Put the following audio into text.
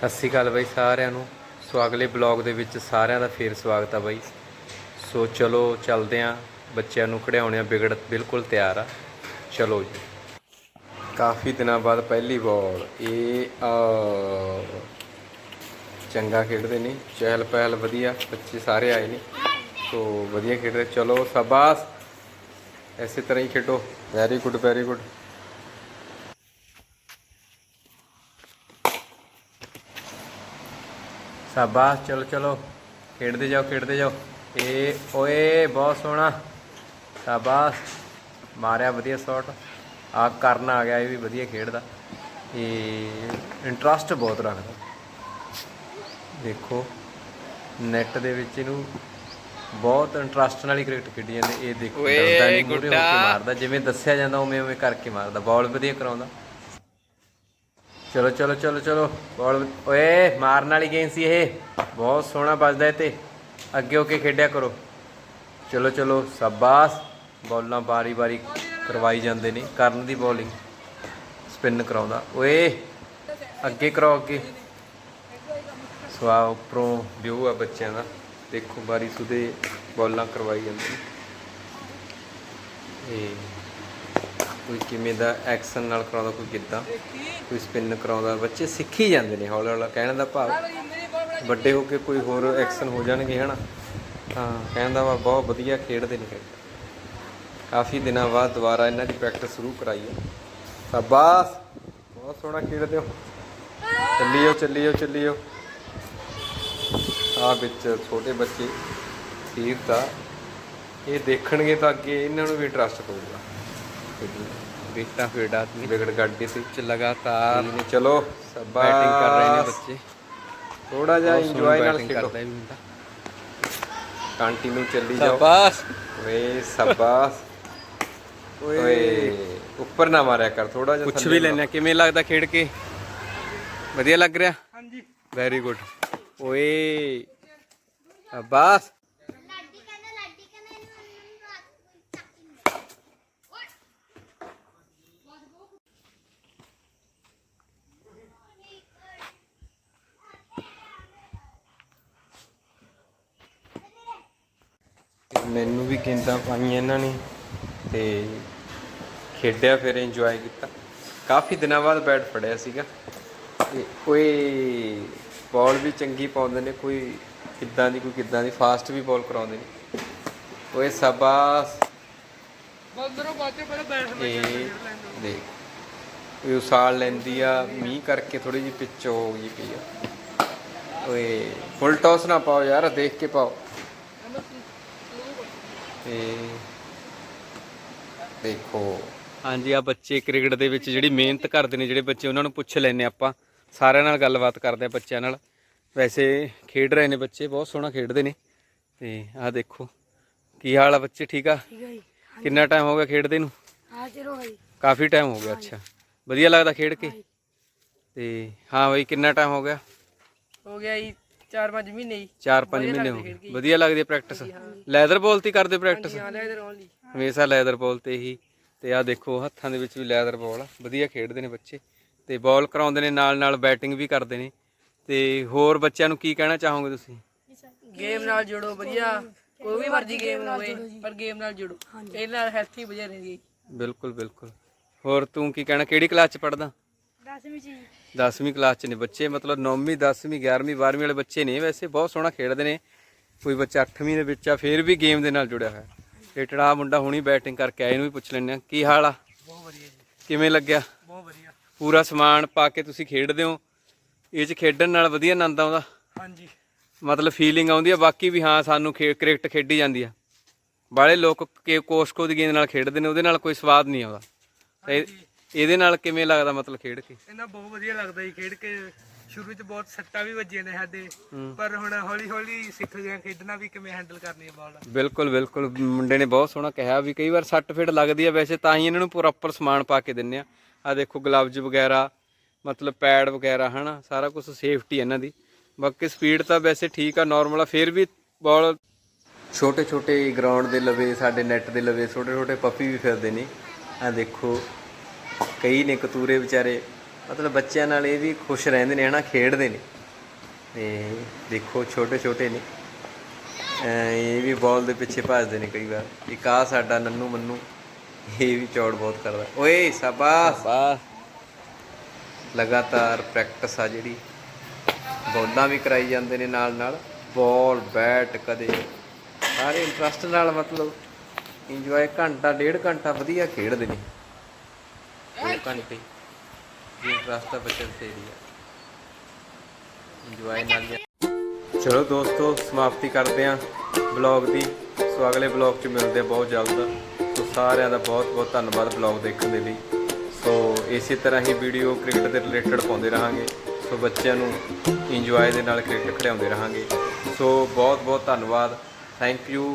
ਸਤਿ ਸ਼੍ਰੀ ਅਕਾਲ ਬਾਈ ਸਾਰਿਆਂ ਨੂੰ। ਸੋ ਅਗਲੇ ਬਲੌਗ ਦੇ ਵਿੱਚ ਸਾਰਿਆਂ ਦਾ ਫੇਰ ਸਵਾਗਤ ਆ ਬਾਈ। ਸੋ ਚਲੋ, ਚੱਲਦੇ ਆਂ। ਬੱਚਿਆਂ ਨੂੰ ਖੜਿਆਉਣੇ ਆ, ਵਿਗੜ ਬਿਲਕੁਲ ਤਿਆਰ ਆ। ਚਲੋ ਜੀ। ਕਾਫੀ ਦਿਨਾਂ ਬਾਅਦ ਪਹਿਲੀ ਬਾਲ ਇਹ ਆ। ਚੰਗਾ ਖੇਡਦੇ ਨੇ। ਚਹਿਲ ਪਹਿਲ ਵਧੀਆ। ਬੱਚੇ ਸਾਰੇ ਆਏ ਨੇ। ਸੋ ਵਧੀਆ ਖੇਡਦੇ। ਚਲੋ, ਸ਼ਾਬਾਸ਼। ਐਸੇ ਤਰ੍ਹਾਂ ਹੀ ਖੇਡੋ। ਵੈਰੀ ਗੁੱਡ ਵੈਰੀ ਗੁੱਡ ਸ਼ਾਬਾਸ਼ ਚਲੋ ਚਲੋ। ਖੇਡਦੇ ਜਾਓ ਖੇਡਦੇ ਜਾਓ। ਏ ਓਏ ਬਹੁਤ ਸੋਹਣਾ। ਸ਼ਾਬਾਸ਼ ਮਾਰਿਆ ਵਧੀਆ ਸ਼ਾਟ ਆ ਕਰਨ ਆ ਗਿਆ ਇਹ ਵੀ ਵਧੀਆ ਖੇਡਦਾ। ਇਹ ਇੰਟਰਸਟ ਬਹੁਤ ਰੱਖਦਾ। ਦੇਖੋ ਨੈਟ ਦੇ ਵਿੱਚ ਇਹਨੂੰ ਬਹੁਤ ਇੰਟਰਸਟ ਨਾਲ ਹੀ ਕ੍ਰਿਕਟ ਖੇਡੀ ਜਾਂਦੇ। ਇਹ ਦੇਖੋ ਡਰਦਾ ਨਹੀਂ ਮੂਹਰੇ ਹੋ ਕੇ ਮਾਰਦਾ। ਜਿਵੇਂ ਦੱਸਿਆ ਜਾਂਦਾ ਉਵੇਂ ਉਵੇਂ ਕਰਕੇ ਮਾਰਦਾ। ਬਾਲ ਵਧੀਆ ਕਰਾਉਂਦਾ। ਚਲੋ ਚਲੋ ਚਲੋ ਚਲੋ। ਬਾਲ ਓਏ, ਮਾਰਨ ਵਾਲੀ ਗੇਮ ਸੀ ਇਹ। ਬਹੁਤ ਸੋਹਣਾ ਵੱਜਦਾ ਇਹ ਤੇ ਅੱਗੇ ਹੋ ਕੇ ਖੇਡਿਆ ਕਰੋ। ਚਲੋ ਚਲੋ, ਸ਼ਾਬਾਸ਼। ਬੋਲਾਂ ਬਾਰੀ ਬਾਰੀ ਕਰਵਾਈ ਜਾਂਦੇ ਨੇ। ਕਰਨ ਦੀ ਬੋਲਿੰਗ ਸਪਿਨ ਕਰਾਉਂਦਾ। ਓਏ, ਅੱਗੇ ਕਰਾਓ, ਅੱਗੇ। ਸਵਾ ਉੱਪਰੋਂ ਵਿਊ ਆ ਬੱਚਿਆਂ ਦਾ। ਦੇਖੋ, ਬਾਰੀ ਸੁਦੇ ਬੋਲਾਂ ਕਰਵਾਈ ਜਾਂਦੇ ਨੇ। ਇਹ। ਕੋਈ ਕਿਵੇਂ ਦਾ ਐਕਸ਼ਨ ਨਾਲ ਕਰਾਉਂਦਾ, ਕੋਈ ਕਿੱਦਾਂ, ਕੋਈ ਸਪਿਨ ਕਰਾਉਂਦਾ, ਬੱਚੇ ਸਿੱਖੀ ਜਾਂਦੇ ਨੇ ਹੌਲੀ ਹੌਲਾ, ਕਹਿਣ ਦਾ ਭਾਵ ਵੱਡੇ ਹੋ ਕੇ ਕੋਈ ਹੋਰ ਐਕਸ਼ਨ ਹੋ ਜਾਣਗੇ, ਹਨਾ? ਤਾਂ ਕਹਿਣ ਦਾ ਵਾ ਬਹੁਤ ਵਧੀਆ ਖੇਡਦੇ ਨੇ ਕਾਫੀ ਦਿਨਾਂ ਬਾਅਦ ਦੁਬਾਰਾ ਇਹਨਾਂ ਦੀ ਪ੍ਰੈਕਟਿਸ ਸ਼ੁਰੂ ਕਰਾਈ ਹੈ। ਸ਼ਾਬਾਸ਼! ਬਹੁਤ ਸੋਹਣਾ ਖੇਡਦੇ ਹੋ। ਚੱਲੀਓ ਚੱਲੀਓ ਚੱਲੀਓ। ਆ ਵਿੱਚ ਛੋਟੇ ਬੱਚੇ ਤੀਰਤਾ ਇਹ ਦੇਖਣਗੇ ਤਾਂ ਅੱਗੇ ਇਹਨਾਂ ਨੂੰ ਵੀ ਇੰਟਰਸਟ ਪਊਗਾ ਬੇਟਾ ਫੀਡ ਆਦਮੀ ਵਿਗੜ ਗੱਡੀ ਤੇ ਚ ਲਗਾਤਾਰ ਨੇ ਚਲੋ ਸ਼ਾਬਾਸ਼ ਬੈਟਿੰਗ ਕਰ ਰਹੇ ਨੇ ਬੱਚੇ ਥੋੜਾ ਜਿਹਾ ਇੰਜੋਏ ਨਾਲ ਖੇਡੋ ਕੰਟੀਨਿਊ ਚੱਲੀ ਜਾਓ ਸ਼ਾਬਾਸ਼ ਓਏ ਸ਼ਾਬਾਸ਼ ਓਏ ਉੱਪਰ ਨਾ ਮਾਰਿਆ ਕਰ ਥੋੜਾ ਜਿਹਾ ਥੱਲੇ ਵੀ ਲੈਣਾ ਕਿਵੇਂ ਲੱਗਦਾ ਖੇਡ ਕੇ ਵਧੀਆ ਲੱਗ ਰਿਹਾ ਹਾਂਜੀ ਵੈਰੀ ਗੁੱਡ ਓਏ ਸ਼ਾਬਾਸ਼ ਮੈਨੂੰ ਵੀ ਗੇਂਦਾਂ ਪਾਈਆਂ ਇਹਨਾਂ ਨੇ ਤੇ ਖੇਡਿਆ ਫਿਰ ਇੰਜੋਏ ਕੀਤਾ। ਕਾਫੀ ਦਿਨਾਂ ਬਾਅਦ ਬੈਟ ਫੜਿਆ ਸੀਗਾ। ਤੇ ਓਏ ਬਾਲ ਵੀ ਚੰਗੀ ਪਾਉਂਦੇ ਨੇ ਕੋਈ ਕਿੱਦਾਂ ਦੀ ਕੋਈ ਕਿੱਦਾਂ ਦੀ ਫਾਸਟ ਵੀ ਬਾਲ ਕਰਾਉਂਦੇ ਨੇ। ਓਏ ਸ਼ਾਬਾਸ਼। ਇਹ ਦੇਖ ਇਹ ਉਸਾਲ ਲੈਂਦੀ ਆ ਮੀਂਹ ਕਰਕੇ ਥੋੜੀ ਜਿਹੀ ਪਿੱਚ ਹੋ ਗਈ ਪਈ ਆ। ਓਏ ਫੁੱਲ ਟਾਸ ਨਾ ਪਾਓ ਯਾਰ ਦੇਖ ਕੇ ਪਾਓ। ਤੇ ਦੇਖੋ। ਹਾਂਜੀ ਆ ਬੱਚੇ ਕ੍ਰਿਕਟ ਦੇ ਵਿੱਚ ਜਿਹੜੀ ਮਿਹਨਤ ਕਰਦੇ ਨੇ ਜਿਹੜੇ ਬੱਚੇ ਉਹਨਾਂ ਨੂੰ ਪੁੱਛ ਲੈਨੇ ਆਪਾਂ। ਸਾਰਿਆਂ ਨਾਲ ਗੱਲਬਾਤ ਕਰਦੇ ਆ ਬੱਚਿਆਂ ਨਾਲ। ਵੈਸੇ ਖੇਡ ਰਹੇ ਨੇ ਬੱਚੇ ਬਹੁਤ ਸੋਹਣਾ ਖੇਡਦੇ ਨੇ। ਤੇ ਆਹ ਦੇਖੋ ਕੀ ਹਾਲ ਆ ਬੱਚੇ ਠੀਕ ਆ? ਕਿੰਨਾ ਟਾਈਮ ਹੋ ਗਿਆ ਖੇਡਦੇ ਨੂੰ? ਹਾਂ ਚਲੋ ਭਾਈ ਕਾਫੀ ਟਾਈਮ ਹੋ ਗਿਆ ਅੱਛਾ। ਵਧੀਆ ਲੱਗਦਾ ਖੇਡ ਕੇ? ਤੇ ਹਾਂ ਬਈ ਕਿੰਨਾ ਟਾਈਮ ਹੋ ਗਿਆ? ਹੋ ਗਿਆ ਜੀ 4-5 ਮਹੀਨੇ ਜੀ 4-5 ਮਹੀਨੇ ਹੋ ਗਏ। ਵਧੀਆ ਲੱਗਦੀ ਹੈ। ਪ੍ਰੈਕਟਿਸ ਲੈਦਰ ਬਾਲ ਤੇ ਕਰਦੇ ਪ੍ਰੈਕਟਿਸ ਹਾਂ ਲੈ ਇਧਰ ਓਨਲੀ ਹਮੇਸ਼ਾ ਲੈਦਰ ਬਾਲ ਤੇ ਹੀ। ਤੇ ਆ ਦੇਖੋ ਹੱਥਾਂ ਦੇ ਵਿੱਚ ਵੀ ਲੈਦਰ ਬਾਲ ਵਧੀਆ ਖੇਡਦੇ ਨੇ ਬੱਚੇ। ਤੇ ਬਾਲ ਕਰਾਉਂਦੇ ਨੇ ਨਾਲ ਨਾਲ ਬੈਟਿੰਗ ਵੀ ਕਰਦੇ ਨੇ। ਤੇ ਹੋਰ ਬੱਚਿਆਂ ਨੂੰ ਕੀ ਕਹਿਣਾ ਚਾਹੋਗੇ ਤੁਸੀਂ? ਗੇਮ ਨਾਲ ਜੁੜੋ ਵਧੀਆ। ਕੋਈ ਵੀ ਮਰਜ਼ੀ ਗੇਮ ਹੋਵੇ ਪਰ ਗੇਮ ਨਾਲ ਜੁੜੋ। ਇਹਦੇ ਨਾਲ ਹੈਲਥੀ ਵਧੀਆ ਰਹਿੰਦੀ ਬਿਲਕੁਲ ਬਿਲਕੁਲ। ਹੋਰ ਤੂੰ ਕੀ ਕਹਿਣਾ? ਕਿਹੜੀ ਕਲਾਸ ਚ ਪੜਦਾ 10ਵੀਂ ਜੀ 10ਵੀਂ ਕਲਾਸ ਚ ਨੇ ਬੱਚੇ ਮਤਲਬ 9ਵੀਂ 10ਵੀਂ 11ਵੀਂ 12ਵੀਂ ਵਾਲੇ ਬੱਚੇ ਨੇ ਵੈਸੇ ਬਹੁਤ ਸੋਹਣਾ ਖੇਡਦੇ ਨੇ। ਕੋਈ ਬੱਚਾ 8ਵੀਂ ਦੇ ਵਿੱਚ ਆ ਫੇਰ ਵੀ ਗੇਮ ਦੇ ਨਾਲ ਜੁੜਿਆ ਹੋਇਆ। ਤੇ ਟੜਾ ਮੁੰਡਾ ਹੁਣੀ ਬੈਟਿੰਗ ਕਰਕੇ ਆਇਆ ਇਹਨੂੰ ਵੀ ਪੁੱਛ ਲੈਂਦੇ ਆ ਕੀ ਹਾਲ ਆ? ਬਹੁਤ ਵਧੀਆ ਜੀ। ਕਿਵੇਂ ਲੱਗਿਆ? ਬਹੁਤ ਵਧੀਆ। ਪੂਰਾ ਸਮਾਨ ਪਾ ਕੇ ਤੁਸੀਂ ਖੇਡਦੇ ਹੋ। ਇਹ ਚ ਖੇਡਣ ਨਾਲ ਵਧੀਆ ਆਨੰਦ ਆਉਂਦਾ? ਹਾਂਜੀ। ਮਤਲਬ ਫੀਲਿੰਗ ਆਉਂਦੀ ਆ ਬਾਕੀ ਵੀ ਹਾਂ ਸਾਨੂੰ ਕ੍ਰਿਕਟ ਖੇਡੀ ਜਾਂਦੀ ਆ। ਬਾਲੇ ਲੋਕ ਕੇ ਕੋਸਕੋ ਦੀ ਗੇਂਦ ਨਾਲ ਖੇਡਦੇ ਨੇ ਉਹਦੇ ਨਾਲ ਕੋਈ ਸਵਾਦ ਨਹੀਂ ਆਉਂਦਾ। ਤੇ ਇਹਦੇ ਨਾਲ ਕਿਵੇਂ ਲੱਗਦਾ ਮਤਲਬ ਖੇਡ ਕੇ? ਇਹਨਾਂ ਬਹੁਤ ਵਧੀਆ ਲੱਗਦਾ ਜੀ ਖੇਡ ਕੇ। ਸ਼ੁਰੂ ਚ ਬਹੁਤ ਸੱਟਾਂ ਵੀ ਵੱਜੀਆਂ ਨੇ ਸਾਡੇ। ਪਰ ਹੁਣ ਹੌਲੀ ਹੌਲੀ ਸਿੱਖ ਗਏ ਖੇਡਣਾ ਵੀ ਕਿਵੇਂ ਹੈਂਡਲ ਕਰਨੀ ਹੈ ਬਾਲ ਬਿਲਕੁਲ ਬਿਲਕੁਲ। ਮੁੰਡੇ ਨੇ ਬਹੁਤ ਸੋਹਣਾ ਕਿਹਾ ਵੀ ਕਈ ਵਾਰ ਸੱਟ ਫੇਟ ਲੱਗਦੀ ਆ ਵੈਸੇ ਤਾਂ ਹੀ ਇਹਨਾਂ ਨੂੰ ਪ੍ਰੋਪਰ ਸਮਾਨ ਪਾ ਕੇ ਦਿੰਨੇ ਆ। ਆ ਦੇਖੋ ਗਲਵਜ਼ ਵਗੈਰਾ ਮਤਲਬ ਪੈਡ ਵਗੈਰਾ ਹਨਾ? ਸਾਰਾ ਕੁਝ ਸੇਫਟੀ ਇਹਨਾਂ ਦੀ। ਬਾਕੀ ਸਪੀਡ ਤਾਂ ਵੈਸੇ ਠੀਕ ਆ ਨਾਰਮਲ ਆ ਫਿਰ ਵੀ ਬਾਲ ਛੋਟੇ ਛੋਟੇ ਗਰਾਊਂਡ ਦੇ ਲਵੇ ਸਾਡੇ ਨੈਟ ਦੇ ਲਵੇ ਛੋਟੇ ਛੋਟੇ ਪੱਪੀ ਵੀ ਫਿਰਦੇ ਨੇ। ਆ ਦੇਖੋ ਕਈ ਨੇ ਕਤੂਰੇ ਵਿਚਾਰੇ ਮਤਲਬ ਬੱਚਿਆਂ ਨਾਲ ਇਹ ਵੀ ਖੁਸ਼ ਰਹਿੰਦੇ ਨੇ ਹਨਾ ਖੇਡਦੇ ਨੇ। ਤੇ ਦੇਖੋ ਛੋਟੇ ਛੋਟੇ ਨੇ। ਇਹ ਵੀ ਬਾਲ ਦੇ ਪਿੱਛੇ ਭੱਜਦੇ ਨੇ ਕਈ ਵਾਰ। ਇੱਕ ਆ ਸਾਡਾ ਨੰਨੂ ਮੰਨੂ ਇਹ ਵੀ ਚੌੜ ਬਹੁਤ ਕਰਦਾ। ਓਏ ਸ਼ਾਬਾਸ਼! ਲਗਾਤਾਰ ਪ੍ਰੈਕਟਿਸ ਆ ਜਿਹੜੀ। ਬੋਲਾਂ ਵੀ ਕਰਾਈ ਜਾਂਦੇ ਨੇ ਨਾਲ ਨਾਲ। ਬਾਲ ਬੈਟ ਕਦੇ। ਸਾਰੇ ਇੰਟਰਸਟ ਨਾਲ ਮਤਲਬ ਇੰਜੋਏ ਘੰਟਾ ਡੇਢ ਘੰਟਾ ਵਧੀਆ ਖੇਡਦੇ ਨੇ। ਜੀ ਇੰਟਰਸਟ ਆ ਬੱਚੇ ਤੇ ਹੀ ਆ। ਇੰਜੋਏ ਨਾਲ ਚਲੋ ਦੋਸਤੋ ਸਮਾਪਤੀ ਕਰਦੇ ਆਂ ਬਲੌਗ ਦੀ। ਸੋ ਅਗਲੇ ਬਲੌਗ 'ਚ ਮਿਲਦੇ ਬਹੁਤ ਜਲਦ। ਸੋ ਸਾਰਿਆਂ ਦਾ ਬਹੁਤ ਬਹੁਤ ਧੰਨਵਾਦ ਬਲੌਗ ਦੇਖਣ ਦੇ ਲਈ। ਸੋ ਇਸੇ ਤਰ੍ਹਾਂ ਹੀ ਵੀਡੀਓ ਕ੍ਰਿਕਟ ਦੇ ਰਿਲੇਟਡ ਪਾਉਂਦੇ ਰਹਾਂਗੇ। ਸੋ ਬੱਚਿਆਂ ਨੂੰ ਇੰਜੋਏ ਦੇ ਨਾਲ ਕ੍ਰਿਕਟ ਖਿਡਾਉਂਦੇ ਰਹਾਂਗੇ। ਸੋ ਬਹੁਤ ਬਹੁਤ ਧੰਨਵਾਦ। Thank you